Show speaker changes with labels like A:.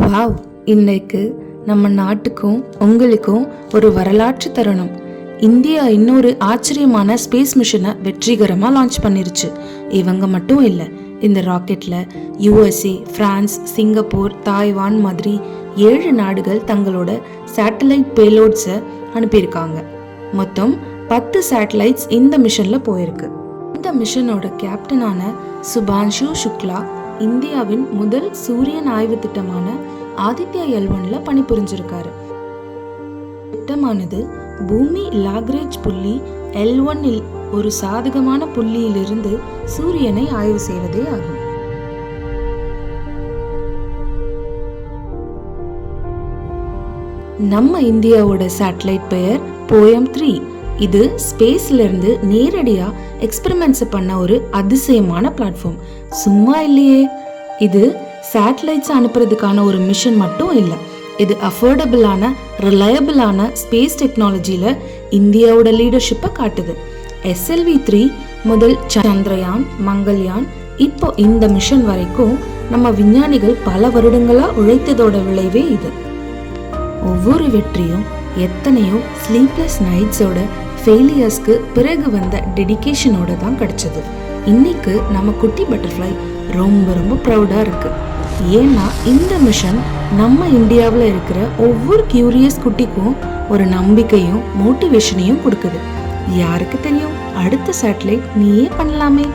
A: Wow இன்னைக்கு நம்ம நாட்டுக்கும் உங்களுக்கும் ஒரு வரலாற்று தருணம். இந்தியா இன்னொரு ஆச்சரியமான ஸ்பேஸ் மிஷனை வெற்றிகரமாக லான்ச் பண்ணிருச்சு. இவங்க மட்டும் இல்லை இந்த ராக்கெட்டில் யுஎஸ்ஏ ஃப்ரான்ஸ் சிங்கப்பூர் தாய்வான் மாதிரி ஏழு நாடுகள் தங்களோட சேட்டலைட் பேலோட்ஸை அனுப்பியிருக்காங்க. மொத்தம் பத்து சேட்டலைட்ஸ் இந்த மிஷனில் போயிருக்கு. இந்த மிஷனோட கேப்டனான சுபான்ஷு சுக்லா இந்தியாவின் முதல் சூரியன் ஆய்வு திட்டமான ஆதித்யா எல்வன்ல பணிபுரிஞ்சிருக்காரு. திட்டமானது பூமி லாக்ரேஜ் புள்ளி எல் ஒன்னில் ஒரு சாதகமான புள்ளியிலிருந்து சூரியனை ஆய்வு செய்வதே ஆகும். நம்ம இந்தியாவோட சேட்டலைட் பெயர் போயம் த்ரீ இது ஸ்பேஸ்ல இருந்து எக்ஸ்பெரிமெண்ட்ஸை பண்ண ஒரு அதிசயமான பிளாட்ஃபார்ம் சும்மா இல்லையே. இது சேட்டலைட்ஸ் அனுப்புறதுக்கான ஒரு மிஷன் மட்டும் இல்லை. இது அஃபோர்டபுளான ரிலையபிளான ஸ்பேஸ் டெக்னாலஜியில் இந்தியாவோட லீடர்ஷிப்பை காட்டுது. எஸ்எல்வி த்ரீ முதல் சந்திரயான் மங்கள்யான் இப்போ இந்த மிஷன் வரைக்கும் நம்ம விஞ்ஞானிகள் பல வருடங்களாக உழைத்ததோட விளைவே இது. ஒவ்வொரு வெற்றியும் எத்தனையோ ஸ்லீப்லெஸ் நைட்ஸோட ஃபெயிலியர்ஸ்க்கு பிறகு வந்த டெடிகேஷனோட தான் கிடச்சிது. இன்னைக்கு நம்ம குட்டி பட்டர்ஃப்ளை ரொம்ப ரொம்ப ப்ரௌடாக இருக்கு. ஏன்னா இந்த மிஷன் நம்ம இந்தியாவில் இருக்கிற ஒவ்வொரு கியூரியஸ் குட்டிக்கும் ஒரு நம்பிக்கையும் மோட்டிவேஷனையும் கொடுக்குது. யாருக்கு தெரியும்? அடுத்த சேட்டலைட் நீயே பண்ணலாமே.